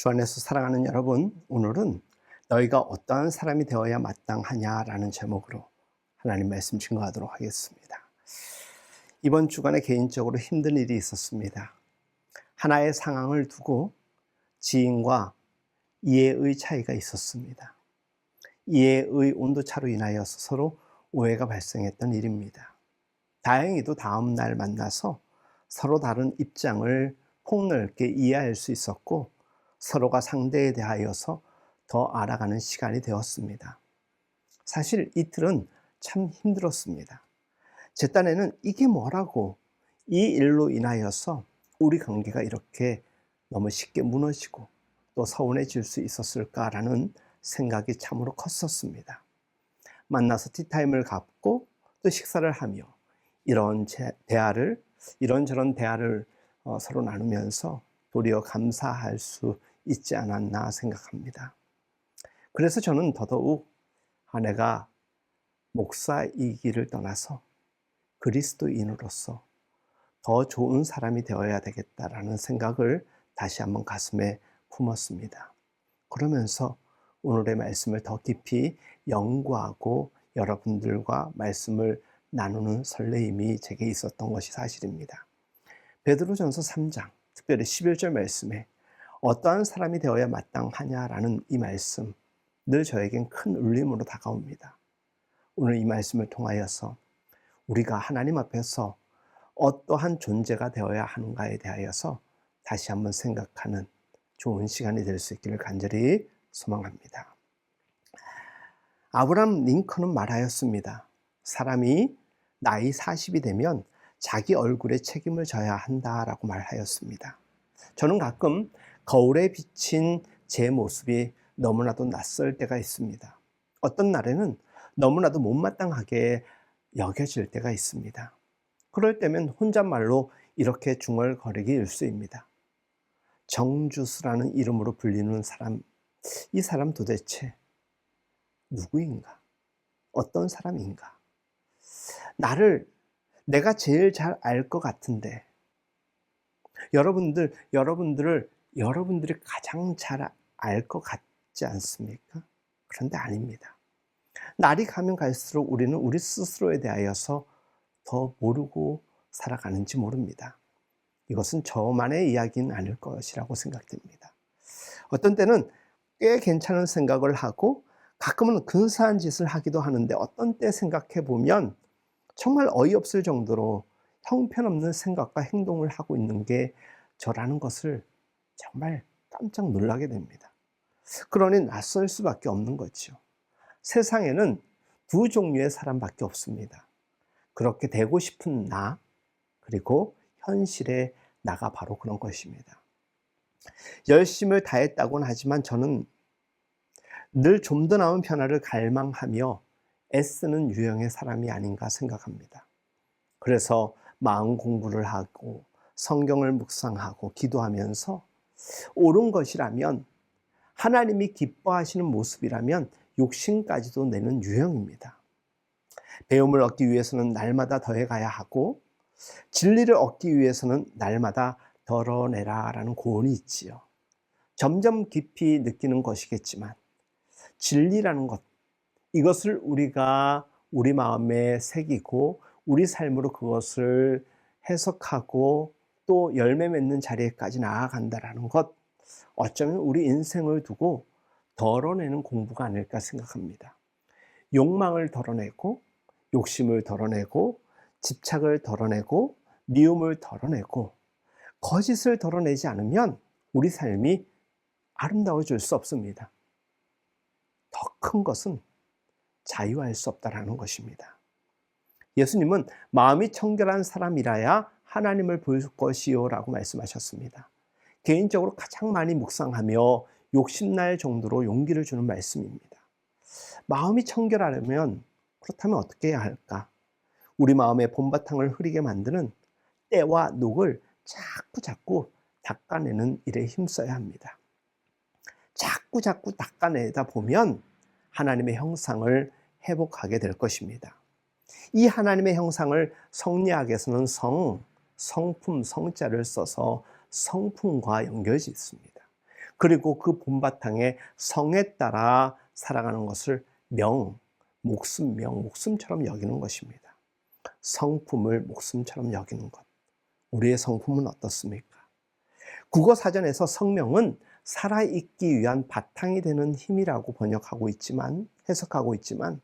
주 안에서 사랑하는 여러분, 오늘은 너희가 어떠한 사람이 되어야 마땅하냐라는 제목으로 하나님 말씀 증거하도록 하겠습니다. 이번 주간에 개인적으로 힘든 일이 있었습니다. 하나의 상황을 두고 지인과 이해의 차이가 있었습니다. 이해의 온도차로 인하여서 서로 오해가 발생했던 일입니다. 다행히도 다음 날 만나서 서로 다른 입장을 폭넓게 이해할 수 있었고 서로가 상대에 대하여서 더 알아가는 시간이 되었습니다. 사실 이틀은 참 힘들었습니다. 제 딴에는 이게 뭐라고 이 일로 인하여서 우리 관계가 이렇게 너무 쉽게 무너지고 또 서운해질 수 있었을까라는 생각이 참으로 컸었습니다. 만나서 티타임을 갖고 또 식사를 하며 이런 대화를 이런저런 대화를 어, 서로 나누면서 도리어 감사할 수 있지 않았나 생각합니다. 그래서 저는 더더욱 아내가 목사이기를 떠나서 그리스도인으로서 더 좋은 사람이 되어야 되겠다라는 생각을 다시 한번 가슴에 품었습니다. 그러면서 오늘의 말씀을 더 깊이 연구하고 여러분들과 말씀을 나누는 설레임이 제게 있었던 것이 사실입니다. 베드로전서 3장, 특별히 11절 말씀에 어떠한 사람이 되어야 마땅하냐라는 이 말씀 늘 저에겐 큰 울림으로 다가옵니다. 오늘 이 말씀을 통하여서 우리가 하나님 앞에서 어떠한 존재가 되어야 하는가에 대하여서 다시 한번 생각하는 좋은 시간이 될 수 있기를 간절히 소망합니다. 아브람 링컨은 말하였습니다. 사람이 나이 40이 되면 자기 얼굴에 책임을 져야 한다라고 말하였습니다. 저는 가끔 거울에 비친 제 모습이 너무나도 낯설 때가 있습니다. 어떤 날에는 너무나도 못마땅하게 여겨질 때가 있습니다. 그럴 때면 혼잣말로 이렇게 중얼거리기 일수입니다. 정주수라는 이름으로 불리는 사람, 이 사람 도대체 누구인가? 어떤 사람인가? 나를 내가 제일 잘 알 것 같은데 여러분들 여러분들을 여러분들이 가장 잘 알 것 같지 않습니까? 그런데 아닙니다. 날이 가면 갈수록 우리는 우리 스스로에 대하여서 더 모르고 살아가는지 모릅니다. 이것은 저만의 이야기는 아닐 것이라고 생각됩니다. 어떤 때는 꽤 괜찮은 생각을 하고 가끔은 근사한 짓을 하기도 하는데 어떤 때 생각해 보면 정말 어이없을 정도로 형편없는 생각과 행동을 하고 있는 게 저라는 것을 정말 깜짝 놀라게 됩니다. 그러니 낯설 수밖에 없는 거죠. 세상에는 두 종류의 사람밖에 없습니다. 그렇게 되고 싶은 나, 그리고 현실의 나가 바로 그런 것입니다. 열심을 다했다고는 하지만 저는 늘 좀 더 나은 변화를 갈망하며 애쓰는 유형의 사람이 아닌가 생각합니다. 그래서 마음 공부를 하고 성경을 묵상하고 기도하면서 옳은 것이라면 하나님이 기뻐하시는 모습이라면 욕심까지도 내는 유형입니다. 배움을 얻기 위해서는 날마다 더해 가야 하고 진리를 얻기 위해서는 날마다 덜어내라라는 고언이 있지요. 점점 깊이 느끼는 것이겠지만 진리라는 것 이것을 우리가 우리 마음에 새기고 우리 삶으로 그것을 해석하고 또 열매 맺는 자리에까지 나아간다라는 것 어쩌면 우리 인생을 두고 덜어내는 공부가 아닐까 생각합니다. 욕망을 덜어내고 욕심을 덜어내고 집착을 덜어내고 미움을 덜어내고 거짓을 덜어내지 않으면 우리 삶이 아름다워질 수 없습니다. 더 큰 것은 자유할 수 없다라는 것입니다. 예수님은 마음이 청결한 사람이라야 하나님을 볼 것이요라고 말씀하셨습니다. 개인적으로 가장 많이 묵상하며 욕심날 정도로 용기를 주는 말씀입니다. 마음이 청결하려면 그렇다면 어떻게 해야 할까? 우리 마음의 본바탕을 흐리게 만드는 때와 녹을 자꾸 자꾸 닦아내는 일에 힘써야 합니다. 자꾸 자꾸 닦아내다 보면 하나님의 형상을 회복하게 될 것입니다. 이 하나님의 형상을 성리학에서는 성, 성품, 성자를 써서 성품과 연결이 있습니다. 그리고 그 본바탕에 성에 따라 살아가는 것을 명, 목숨, 명, 목숨처럼 여기는 것입니다. 성품을 목숨처럼 여기는 것. 우리의 성품은 어떻습니까? 국어 사전에서 성명은 살아있기 위한 바탕이 되는 힘이라고 번역하고 있지만, 해석하고 있지만,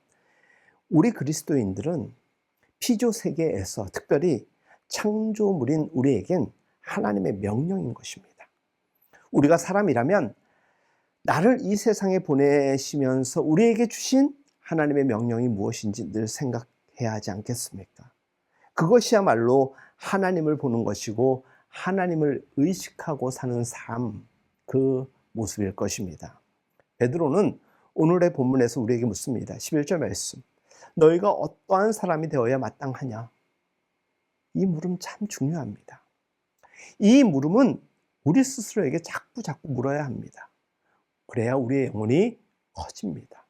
우리 그리스도인들은 피조 세계에서 특별히 창조물인 우리에겐 하나님의 명령인 것입니다. 우리가 사람이라면 나를 이 세상에 보내시면서 우리에게 주신 하나님의 명령이 무엇인지 늘 생각해야 하지 않겠습니까? 그것이야말로 하나님을 보는 것이고 하나님을 의식하고 사는 삶, 그 모습일 것입니다. 베드로는 오늘의 본문에서 우리에게 묻습니다. 11절 말씀. 너희가 어떠한 사람이 되어야 마땅하냐? 이 물음 참 중요합니다. 이 물음은 우리 스스로에게 자꾸 자꾸 물어야 합니다. 그래야 우리의 영혼이 커집니다.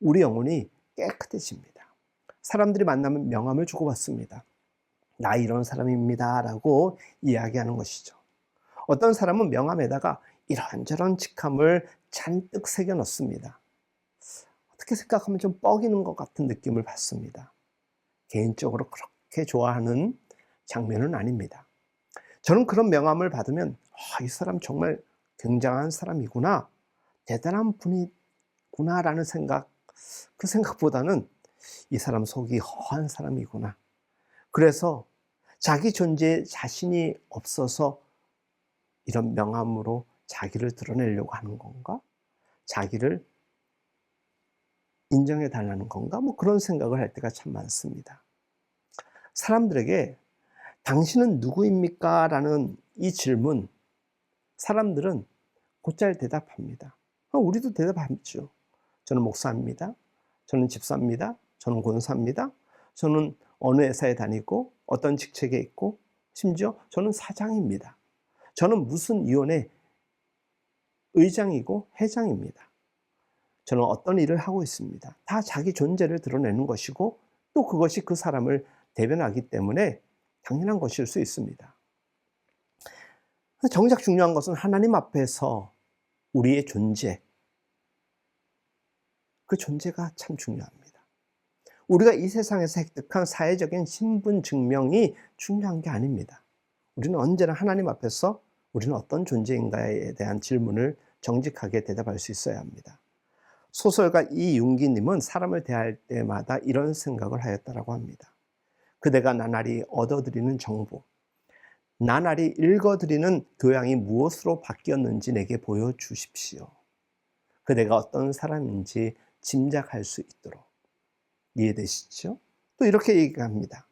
우리 영혼이 깨끗해집니다. 사람들이 만나면 명함을 주고받습니다. 나 이런 사람입니다. 라고 이야기하는 것이죠. 어떤 사람은 명함에다가 이런저런 직함을 잔뜩 새겨 넣습니다. 어떻게 생각하면 좀 뻐기는 것 같은 느낌을 받습니다. 개인적으로 그렇게 좋아하는 장면은 아닙니다. 저는 그런 명함을 받으면 아, 이 사람 정말 굉장한 사람이구나, 대단한 분이구나라는 생각, 그 생각보다는 이 사람 속이 허한 사람이구나. 그래서 자기 존재에 자신이 없어서 이런 명함으로 자기를 드러내려고 하는 건가? 자기를 인정해 달라는 건가? 뭐 그런 생각을 할 때가 참 많습니다. 사람들에게 당신은 누구입니까? 라는 이 질문, 사람들은 곧잘 대답합니다. 어, 우리도 대답하죠. 저는 목사입니다. 저는 집사입니다. 저는 권사입니다. 저는 어느 회사에 다니고 어떤 직책에 있고 심지어 저는 사장입니다. 저는 무슨 위원회 의장이고 회장입니다. 저는 어떤 일을 하고 있습니다. 다 자기 존재를 드러내는 것이고 또 그것이 그 사람을 대변하기 때문에 당연한 것일 수 있습니다. 정작 중요한 것은 하나님 앞에서 우리의 존재, 그 존재가 참 중요합니다. 우리가 이 세상에서 획득한 사회적인 신분 증명이 중요한 게 아닙니다. 우리는 언제나 하나님 앞에서 우리는 어떤 존재인가에 대한 질문을 정직하게 대답할 수 있어야 합니다. 소설가 이윤기님은 사람을 대할 때마다 이런 생각을 하였다라고 합니다. 그대가 나날이 얻어들이는 정보, 나날이 읽어드리는 교양이 무엇으로 바뀌었는지 내게 보여주십시오. 그대가 어떤 사람인지 짐작할 수 있도록. 이해되시죠? 또 이렇게 얘기합니다.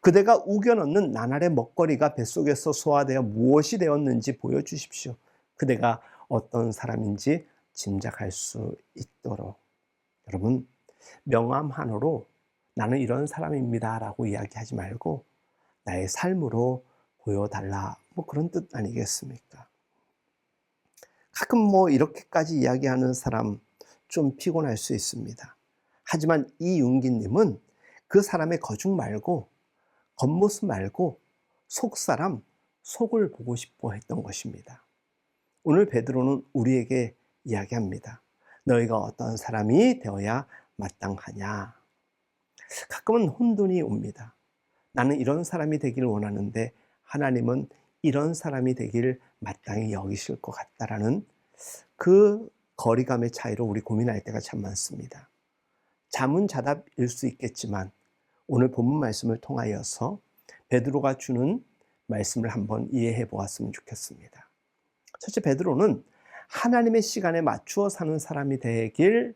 그대가 우겨넣는 나날의 먹거리가 뱃속에서 소화되어 무엇이 되었는지 보여주십시오. 그대가 어떤 사람인지 짐작할 수 있도록. 여러분, 명함 하나로 나는 이런 사람입니다. 라고 이야기하지 말고 나의 삶으로 보여달라. 뭐 그런 뜻 아니겠습니까? 가끔 뭐 이렇게까지 이야기하는 사람 좀 피곤할 수 있습니다. 하지만 이윤기님은 그 사람의 거중 말고 겉모습 말고 속 사람, 속을 보고 싶어 했던 것입니다. 오늘 베드로는 우리에게 이야기합니다. 너희가 어떤 사람이 되어야 마땅하냐. 가끔은 혼돈이 옵니다. 나는 이런 사람이 되기를 원하는데 하나님은 이런 사람이 되길 마땅히 여기실 것 같다라는 그 거리감의 차이로 우리 고민할 때가 참 많습니다. 자문자답일 수 있겠지만 오늘 본문 말씀을 통하여서 베드로가 주는 말씀을 한번 이해해 보았으면 좋겠습니다. 첫째 베드로는 하나님의 시간에 맞추어 사는 사람이 되길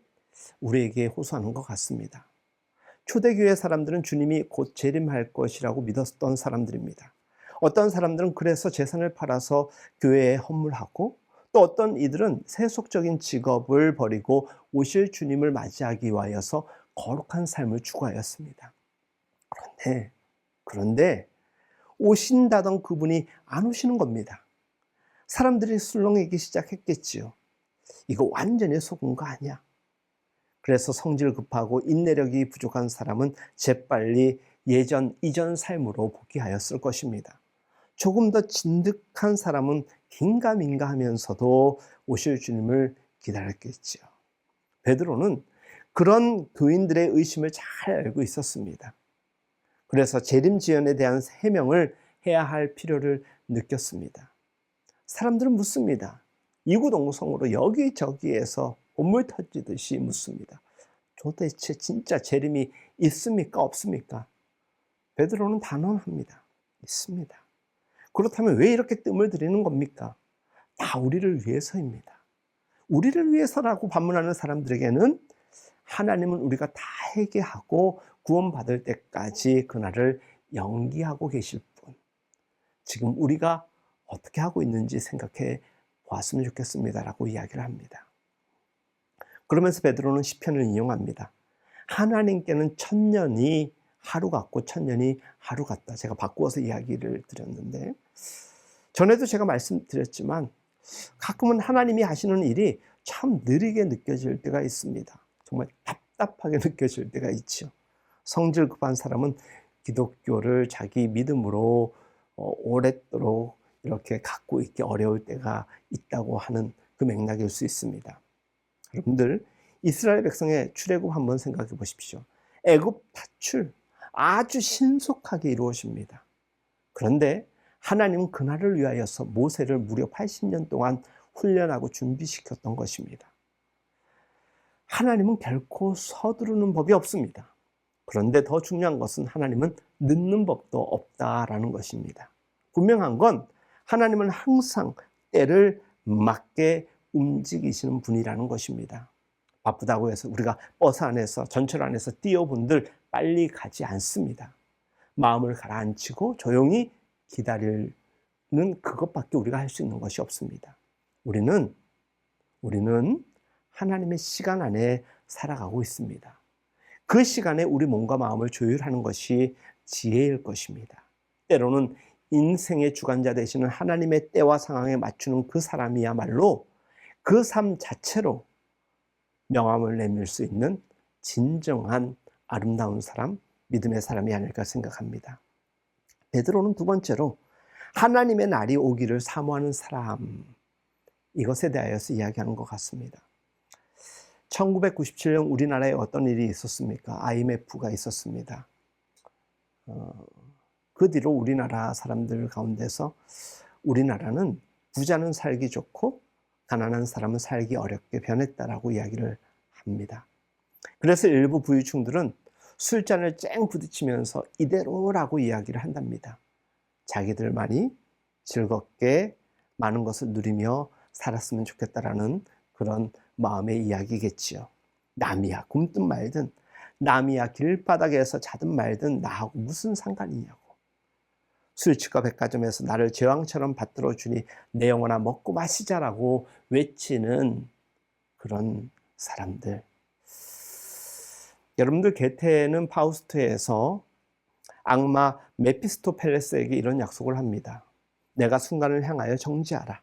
우리에게 호소하는 것 같습니다. 초대교회 사람들은 주님이 곧 재림할 것이라고 믿었던 사람들입니다. 어떤 사람들은 그래서 재산을 팔아서 교회에 헌물하고 또 어떤 이들은 세속적인 직업을 버리고 오실 주님을 맞이하기 위하여서 거룩한 삶을 추구하였습니다. 그런데, 그런데 오신다던 그분이 안 오시는 겁니다. 사람들이 술렁이기 시작했겠지요. 이거 완전히 속은 거 아니야. 그래서 성질 급하고 인내력이 부족한 사람은 재빨리 예전 이전 삶으로 복귀하였을 것입니다. 조금 더 진득한 사람은 긴가민가 하면서도 오실 주님을 기다렸겠지요. 베드로는 그런 교인들의 의심을 잘 알고 있었습니다. 그래서 재림 지연에 대한 해명을 해야 할 필요를 느꼈습니다. 사람들은 묻습니다. 이구동성으로 여기저기에서 온물 터지듯이 묻습니다. 도대체 진짜 재림이 있습니까? 없습니까? 베드로는 단언합니다. 있습니다. 그렇다면 왜 이렇게 뜸을 들이는 겁니까? 다 우리를 위해서입니다. 우리를 위해서라고 반문하는 사람들에게는 하나님은 우리가 다 회개하고 구원받을 때까지 그날을 연기하고 계실 뿐. 지금 우리가 어떻게 하고 있는지 생각해 보았으면 좋겠습니다라고 이야기를 합니다. 그러면서 베드로는 시편을 인용합니다. 하나님께는 천년이 하루 같고 천년이 하루 같다. 제가 바꾸어서 이야기를 드렸는데 전에도 제가 말씀드렸지만 가끔은 하나님이 하시는 일이 참 느리게 느껴질 때가 있습니다. 정말 답답하게 느껴질 때가 있죠. 성질 급한 사람은 기독교를 자기 믿음으로 어, 오랫도록 이렇게 갖고 있기 어려울 때가 있다고 하는 그 맥락일 수 있습니다. 여러분들 이스라엘 백성의 출애굽 한번 생각해 보십시오. 애굽 탈출 아주 신속하게 이루어집니다. 그런데 하나님은 그날을 위하여서 모세를 무려 80년 동안 훈련하고 준비시켰던 것입니다. 하나님은 결코 서두르는 법이 없습니다. 그런데 더 중요한 것은 하나님은 늦는 법도 없다라는 것입니다. 분명한 건 하나님은 항상 때를 맞게 움직이시는 분이라는 것입니다. 바쁘다고 해서 우리가 버스 안에서 전철 안에서 뛰어본들 빨리 가지 않습니다. 마음을 가라앉히고 조용히 기다리는 그것밖에 우리가 할 수 있는 것이 없습니다. 우리는 우리는 하나님의 시간 안에 살아가고 있습니다. 그 시간에 우리 몸과 마음을 조율하는 것이 지혜일 것입니다. 때로는 인생의 주관자 되시는 하나님의 때와 상황에 맞추는 그 사람이야말로 그 삶 자체로 명함을 내밀 수 있는 진정한 아름다운 사람, 믿음의 사람이 아닐까 생각합니다. 베드로는 두 번째로 하나님의 날이 오기를 사모하는 사람 이것에 대하여서 이야기하는 것 같습니다. 1997년 우리나라에 어떤 일이 있었습니까? IMF가 있었습니다. 어, 그 뒤로 우리나라 사람들 가운데서 우리나라는 부자는 살기 좋고 가난한 사람은 살기 어렵게 변했다라고 이야기를 합니다. 그래서 일부 부유층들은 술잔을 쨍 부딪히면서 이대로라고 이야기를 한답니다. 자기들만이 즐겁게 많은 것을 누리며 살았으면 좋겠다라는 그런 마음의 이야기겠지요. 남이야 굶든 말든 남이야 길바닥에서 자든 말든 나하고 무슨 상관이냐고. 술집과 백화점에서 나를 제왕처럼 받들어 주니 내 영혼아 먹고 마시자라고 외치는 그런 사람들. 여러분들 게테는 파우스트에서 악마 메피스토펠레스에게 이런 약속을 합니다. 내가 순간을 향하여 정지하라.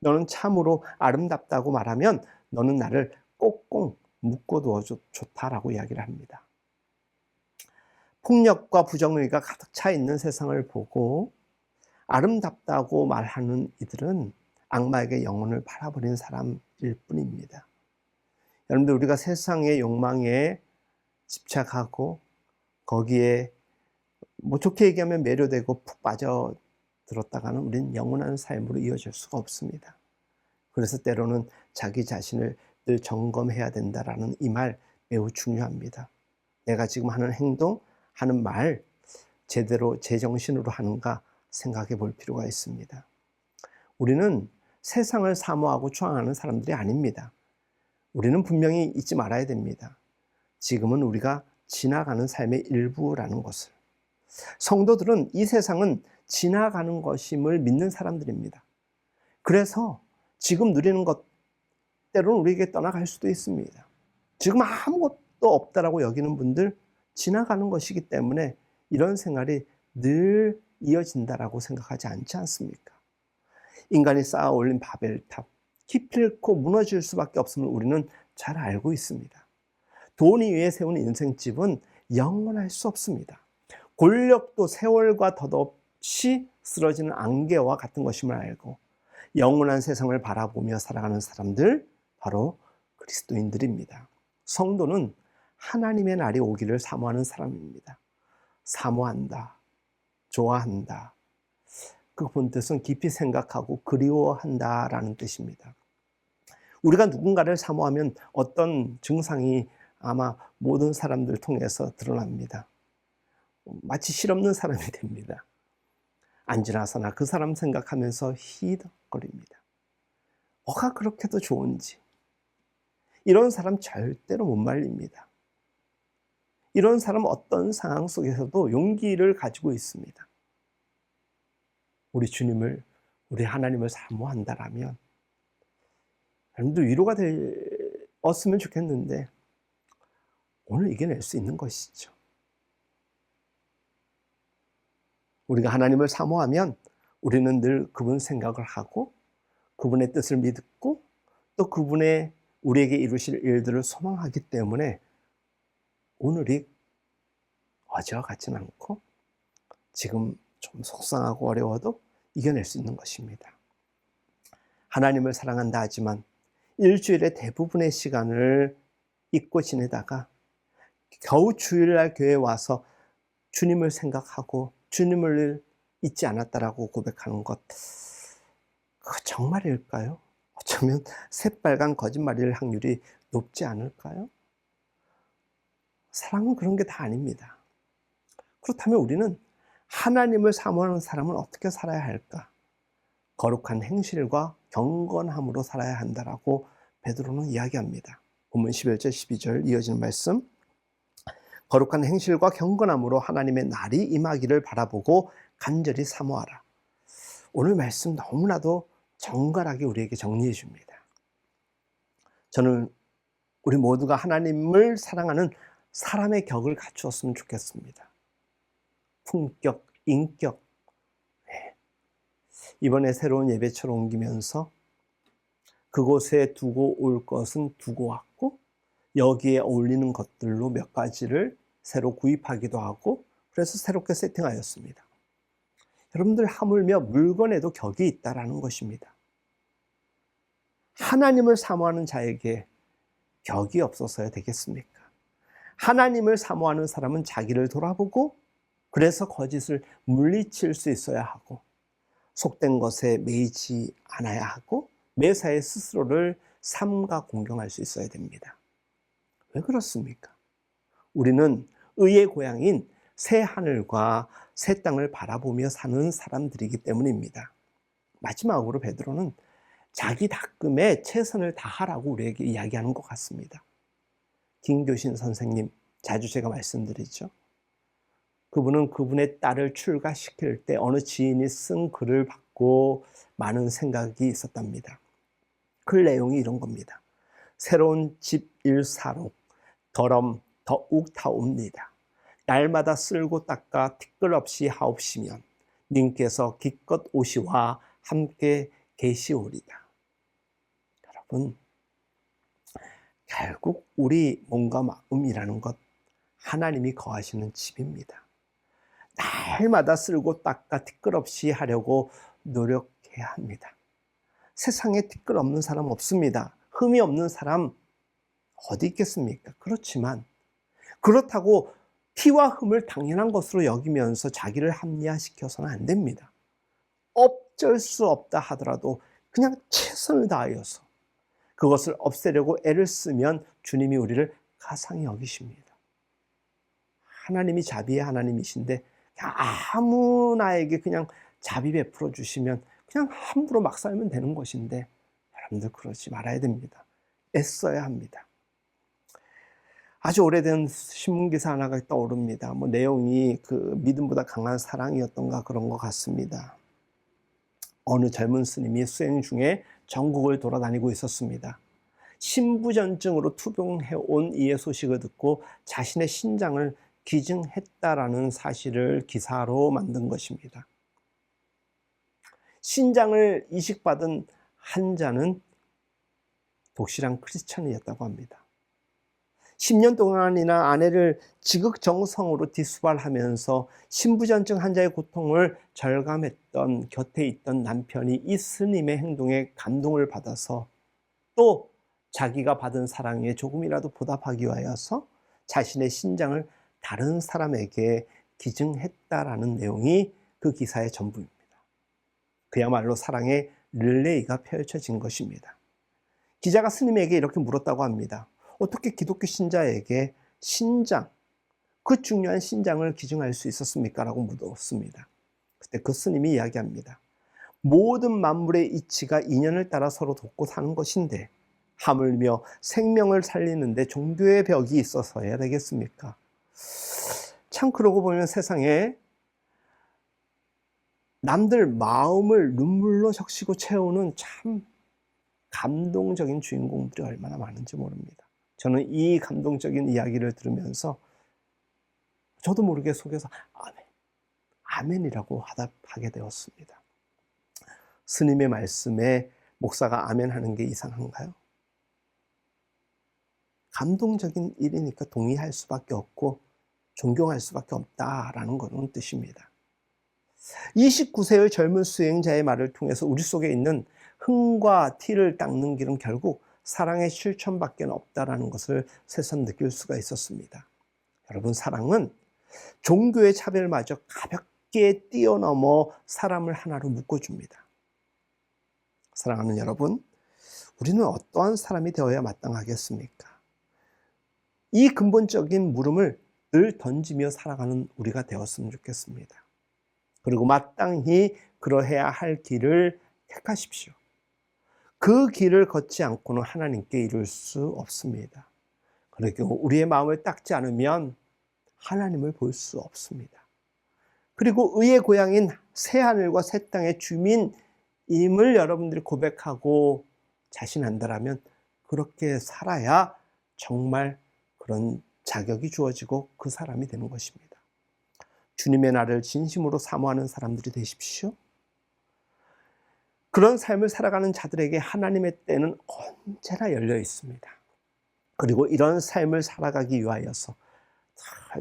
너는 참으로 아름답다고 말하면 너는 나를 꼭꼭 묶어 두어 좋다라고 이야기를 합니다. 폭력과 부정의가 가득 차 있는 세상을 보고 아름답다고 말하는 이들은 악마에게 영혼을 팔아버린 사람일 뿐입니다. 여러분들 우리가 세상의 욕망에 집착하고 거기에 뭐 좋게 얘기하면 매료되고 푹 빠져 들었다가는 우리는 영원한 삶으로 이어질 수가 없습니다. 그래서 때로는 자기 자신을 늘 점검해야 된다라는 이 말 매우 중요합니다. 내가 지금 하는 행동, 하는 말 제대로 제정신으로 하는가 생각해 볼 필요가 있습니다. 우리는 세상을 사모하고 추앙하는 사람들이 아닙니다. 우리는 분명히 잊지 말아야 됩니다. 지금은 우리가 지나가는 삶의 일부라는 것을. 성도들은 이 세상은 지나가는 것임을 믿는 사람들입니다. 그래서 지금 누리는 것 때로는 우리에게 떠나갈 수도 있습니다. 지금 아무것도 없다라고 여기는 분들 지나가는 것이기 때문에 이런 생활이 늘 이어진다라고 생각하지 않지 않습니까? 인간이 쌓아 올린 바벨탑, 기필코 무너질 수밖에 없음을 우리는 잘 알고 있습니다. 돈이 위에 세운 인생집은 영원할 수 없습니다. 권력도 세월과 덧없이 쓰러지는 안개와 같은 것임을 알고 영원한 세상을 바라보며 살아가는 사람들 바로 그리스도인들입니다. 성도는 하나님의 날이 오기를 사모하는 사람입니다. 사모한다, 좋아한다. 그 본뜻은 깊이 생각하고 그리워한다 라는 뜻입니다. 우리가 누군가를 사모하면 어떤 증상이 아마 모든 사람들 통해서 드러납니다. 마치 실없는 사람이 됩니다. 안 지나서나 그 사람 생각하면서 희덕거립니다. 뭐가 그렇게도 좋은지. 이런 사람 절대로 못 말립니다. 이런 사람 어떤 상황 속에서도 용기를 가지고 있습니다. 우리 주님을, 우리 하나님을 사모한다라면, 여러분들 위로가 되었으면 좋겠는데, 오늘 이겨낼 수 있는 것이죠. 우리가 하나님을 사모하면 우리는 늘 그분 생각을 하고 그분의 뜻을 믿고 또 그분의 우리에게 이루실 일들을 소망하기 때문에 오늘이 어제와 같진 않고 지금 좀 속상하고 어려워도 이겨낼 수 있는 것입니다. 하나님을 사랑한다 하지만 일주일의 대부분의 시간을 잊고 지내다가 겨우 주일날 교회에 와서 주님을 생각하고 주님을 잊지 않았다라고 고백하는 것, 그 정말일까요? 어쩌면 새빨간 거짓말일 확률이 높지 않을까요? 사랑은 그런 게 다 아닙니다. 그렇다면 우리는 하나님을 사모하는 사람은 어떻게 살아야 할까? 거룩한 행실과 경건함으로 살아야 한다라고 베드로는 이야기합니다. 본문 11절 12절 이어지는 말씀 거룩한 행실과 경건함으로 하나님의 날이 임하기를 바라보고 간절히 사모하라. 오늘 말씀 너무나도 정갈하게 우리에게 정리해 줍니다. 저는 우리 모두가 하나님을 사랑하는 사람의 격을 갖추었으면 좋겠습니다. 품격, 인격. 네. 이번에 새로운 예배처럼 옮기면서 그곳에 두고 올 것은 두고 왔고 여기에 어울리는 것들로 몇 가지를 새로 구입하기도 하고 그래서 새롭게 세팅하였습니다. 여러분들 하물며 물건에도 격이 있다라는 것입니다. 하나님을 사모하는 자에게 격이 없어서야 되겠습니까? 하나님을 사모하는 사람은 자기를 돌아보고 그래서 거짓을 물리칠 수 있어야 하고 속된 것에 매이지 않아야 하고 매사에 스스로를 삼가 공경할 수 있어야 됩니다. 왜 그렇습니까? 우리는 의의 고향인 새 하늘과 새 땅을 바라보며 사는 사람들이기 때문입니다. 마지막으로 베드로는 자기 닦음에 최선을 다하라고 우리에게 이야기하는 것 같습니다. 김교신 선생님 자주 제가 말씀드리죠. 그분은 그분의 딸을 출가시킬 때 어느 지인이 쓴 글을 받고 많은 생각이 있었답니다. 글 내용이 이런 겁니다. 새로운 집 일사록, 더럼, 더욱 타옵니다. 날마다 쓸고 닦아 티끌 없이 하옵시면 님께서 기껏 오시와 함께 계시오리다. 여러분, 결국 우리 몸과 마음이라는 것 하나님이 거하시는 집입니다. 날마다 쓸고 닦아 티끌 없이 하려고 노력해야 합니다. 세상에 티끌 없는 사람 없습니다. 흠이 없는 사람 어디 있겠습니까? 그렇지만 그렇다고 티와 흠을 당연한 것으로 여기면서 자기를 합리화시켜서는 안 됩니다. 어쩔 수 없다 하더라도 그냥 최선을 다하여서 그것을 없애려고 애를 쓰면 주님이 우리를 가상히 여기십니다. 하나님이 자비의 하나님이신데 아무나에게 그냥 자비 베풀어 주시면 그냥 함부로 막 살면 되는 것인데 여러분들 그러지 말아야 됩니다. 애써야 합니다. 아주 오래된 신문 기사 하나가 떠오릅니다. 뭐 내용이 그 믿음보다 강한 사랑이었던가 그런 것 같습니다. 어느 젊은 스님이 수행 중에 전국을 돌아다니고 있었습니다. 신부전증으로 투병해 온 이의 소식을 듣고 자신의 신장을 기증했다라는 사실을 기사로 만든 것입니다. 신장을 이식받은 환자는 독실한 크리스천이었다고 합니다. 10년 동안이나 아내를 지극정성으로 뒷수발하면서 신부전증 환자의 고통을 절감했던 곁에 있던 남편이 이 스님의 행동에 감동을 받아서 또 자기가 받은 사랑에 조금이라도 보답하기 위하여서 자신의 신장을 다른 사람에게 기증했다라는 내용이 그 기사의 전부입니다. 그야말로 사랑의 릴레이가 펼쳐진 것입니다. 기자가 스님에게 이렇게 물었다고 합니다. 어떻게 기독교 신자에게 신장, 그 중요한 신장을 기증할 수 있었습니까? 라고 묻었습니다. 그때 그 스님이 이야기합니다. 모든 만물의 이치가 인연을 따라 서로 돕고 사는 것인데 하물며 생명을 살리는데 종교의 벽이 있어서 해야 되겠습니까? 참 그러고 보면 세상에 남들 마음을 눈물로 적시고 채우는 참 감동적인 주인공들이 얼마나 많은지 모릅니다. 저는 이 감동적인 이야기를 들으면서 저도 모르게 속에서 아멘, 아멘이라고 하답하게 되었습니다. 스님의 말씀에 목사가 아멘 하는 게 이상한가요? 감동적인 일이니까 동의할 수밖에 없고 존경할 수밖에 없다라는 것은 뜻입니다. 29세의 젊은 수행자의 말을 통해서 우리 속에 있는 흥과 티를 닦는 길은 결국 사랑의 실천밖에 없다라는 것을 새삼 느낄 수가 있었습니다. 여러분 사랑은 종교의 차별마저 가볍게 뛰어넘어 사람을 하나로 묶어줍니다. 사랑하는 여러분, 우리는 어떠한 사람이 되어야 마땅하겠습니까? 이 근본적인 물음을 늘 던지며 살아가는 우리가 되었으면 좋겠습니다. 그리고 마땅히 그러해야 할 길을 택하십시오. 그 길을 걷지 않고는 하나님께 이룰 수 없습니다. 그리고 우리의 마음을 닦지 않으면 하나님을 볼 수 없습니다. 그리고 의의 고향인 새하늘과 새 땅의 주민임을 여러분들이 고백하고 자신한다라면 그렇게 살아야 정말 그런 자격이 주어지고 그 사람이 되는 것입니다. 주님의 나를 진심으로 사모하는 사람들이 되십시오. 그런 삶을 살아가는 자들에게 하나님의 때는 언제나 열려 있습니다. 그리고 이런 삶을 살아가기 위하여서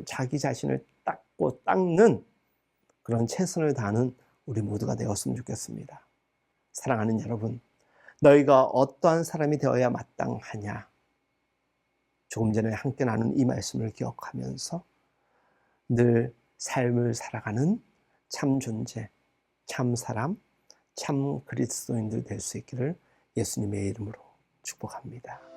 자기 자신을 닦고 닦는 그런 최선을 다하는 우리 모두가 되었으면 좋겠습니다. 사랑하는 여러분, 너희가 어떠한 사람이 되어야 마땅하냐? 조금 전에 함께 나눈 이 말씀을 기억하면서 늘 삶을 살아가는 참 존재, 참 사람, 참 그리스도인들 될 수 있기를 예수님의 이름으로 축복합니다.